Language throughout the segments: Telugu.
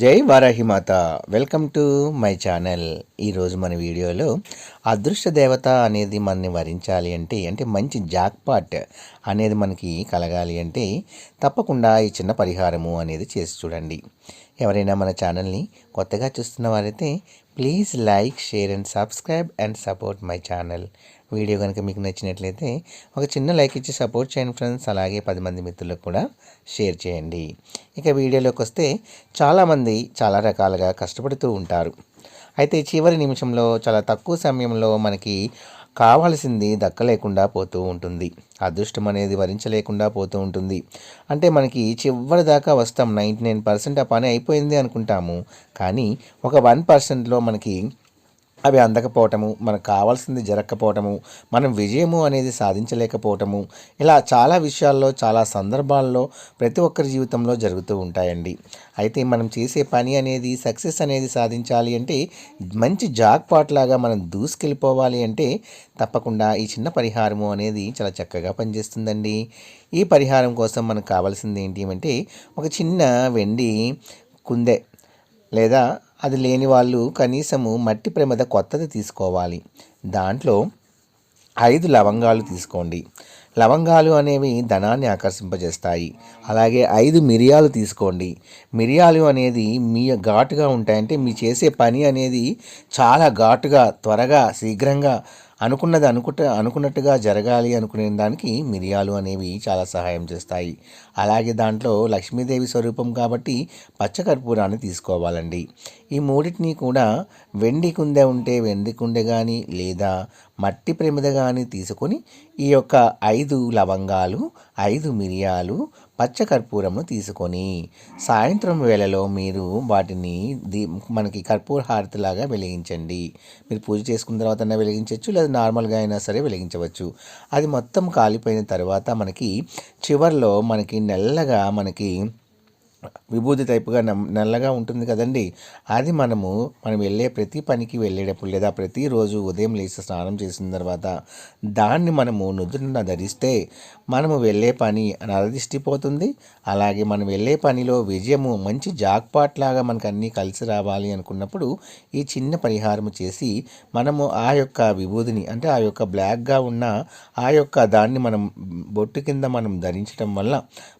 జై Varahi Mata welcome to my channel. ఈరోజు మన వీడియోలో అదృష్ట దేవత అనేది మనని వరించాలి అంటే అంటే మంచి జాక్పాట్ అనేది మనకి కలగాలి అంటే తప్పకుండా ఈ చిన్న పరిహారము అనేది చేసి చూడండి. ఎవరైనా మన ఛానల్ని కొత్తగా చూస్తున్న వారైతే please like share and subscribe and support my channel. Video కనుక మీకు నచ్చినట్లయితే ఒక చిన్న లైక్ ఇచ్చి సపోర్ట్ చేయండి ఫ్రెండ్స్. అలాగే పది మంది మిత్రులకు కూడా షేర్ చేయండి. ఇక వీడియోలోకి వస్తే చాలామంది చాలా రకాలుగా కష్టపడుతూ ఉంటారు. అయితే చివరి నిమిషంలో చాలా తక్కువ సమయంలో మనకి కావాల్సింది దక్కలేకుండా పోతూ ఉంటుంది. అదృష్టం అనేది వరించలేకుండా పోతూ ఉంటుంది. అంటే మనకి చివరి దాకా వస్తాం. నైంటీ నైన్ పర్సెంట్ ఆ పని అయిపోయింది అనుకుంటాము. కానీ ఒక వన్ పర్సెంట్లో మనకి అవి అందకపోవటము మనకు కావాల్సింది జరగకపోవటము మనం విజయము అనేది సాధించలేకపోవటము ఇలా చాలా విషయాల్లో చాలా సందర్భాల్లో ప్రతి ఒక్కరి జీవితంలో జరుగుతూ ఉంటాయండి. అయితే మనం చేసే పని అనేది సక్సెస్ అనేది సాధించాలి అంటే మంచి జాక్పాట్ లాగా మనం దూసుకెళ్ళిపోవాలి అంటే తప్పకుండా ఈ చిన్న పరిహారము అనేది చాలా చక్కగా పనిచేస్తుందండి. ఈ పరిహారం కోసం మనకు కావాల్సింది ఏంటి అంటే ఒక చిన్న వెండి కుందే లేదా అది లేని వాళ్ళు కనీసము మట్టి ప్రమిద కొత్తది తీసుకోవాలి. దాంట్లో ఐదు లవంగాలు తీసుకోండి. లవంగాలు అనేవి ధనాన్ని ఆకర్షింపజేస్తాయి. అలాగే ఐదు మిరియాలు తీసుకోండి. మిరియాలు అనేది మీ ఘాటుగా ఉంటాయంటే మీ చేసే పని అనేది చాలా ఘాటుగా త్వరగా శీఘ్రంగా అనుకున్నది అనుకుంట అనుకున్నట్టుగా జరగాలి అనుకునే దానికి మిరియాలు అనేవి చాలా సహాయం చేస్తాయి. అలాగే దాంట్లో లక్ష్మీదేవి స్వరూపం కాబట్టి పచ్చకర్పూరాన్ని తీసుకోవాలండి. ఈ మూడింటిని కూడా వెండి కుందె ఉంటే వెండి కుండె కానీ లేదా మట్టి ప్రమిద కానీ తీసుకొని ఈ యొక్క ఐదు లవంగాలు ఐదు మిరియాలు పచ్చకర్పూరము తీసుకొని సాయంత్రం వేళలో మీరు వాటిని దీ మనకి కర్పూర హారతిలాగా వెలిగించండి. మీరు పూజ చేసుకున్న తర్వాత వెలిగించవచ్చు లేదా నార్మల్గా అయినా సరే వెలిగించవచ్చు. అది మొత్తం కాలిపోయిన తర్వాత మనకి చివర్లో మనకి నల్లగా మనకి విభూతి టైపుగా నల్లగా ఉంటుంది కదండి. అది మనము మనం వెళ్ళే ప్రతి పనికి వెళ్ళేటప్పుడు లేదా ప్రతిరోజు ఉదయం లేచి స్నానం చేసిన తర్వాత దాన్ని మనము నుదుటిన ధరిస్తే మనము వెళ్ళే పని నరదిష్టిపోతుంది అలాగే మనం వెళ్ళే పనిలో విజయము మంచి జాక్పాట్ లాగా మనకు అన్నీ కలిసి రావాలి అనుకున్నప్పుడు ఈ చిన్న పరిహారం చేసి మనము ఆ యొక్క విభూతిని అంటే ఆ యొక్క బ్లాక్గా ఉన్న ఆ యొక్క దాన్ని మనం బొట్టు కింద మనం ధరించడం వల్ల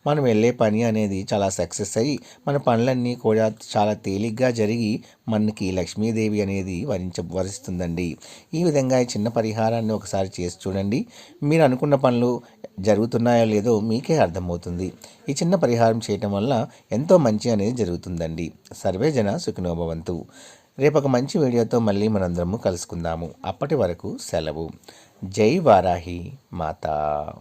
మనం వెళ్ళే పని అనేది చాలా సక్సెస్ చేస్తాయి. మన పనులన్నీ కూడా చాలా తేలిగ్గా జరిగి మనకి లక్ష్మీదేవి అనేది వరించ వరిస్తుందండి. ఈ విధంగా ఈ చిన్న పరిహారాన్ని ఒకసారి చేసి చూడండి. మీరు అనుకున్న పనులు జరుగుతున్నాయో లేదో మీకే అర్థమవుతుంది. ఈ చిన్న పరిహారం చేయటం వల్ల ఎంతో మంచి అనేది జరుగుతుందండి. సర్వే జన సుఖినోభవంతు. రేపు ఒక మంచి వీడియోతో మళ్ళీ మనందరము కలుసుకుందాము. అప్పటి వరకు సెలవు. జై వారాహి మాతా.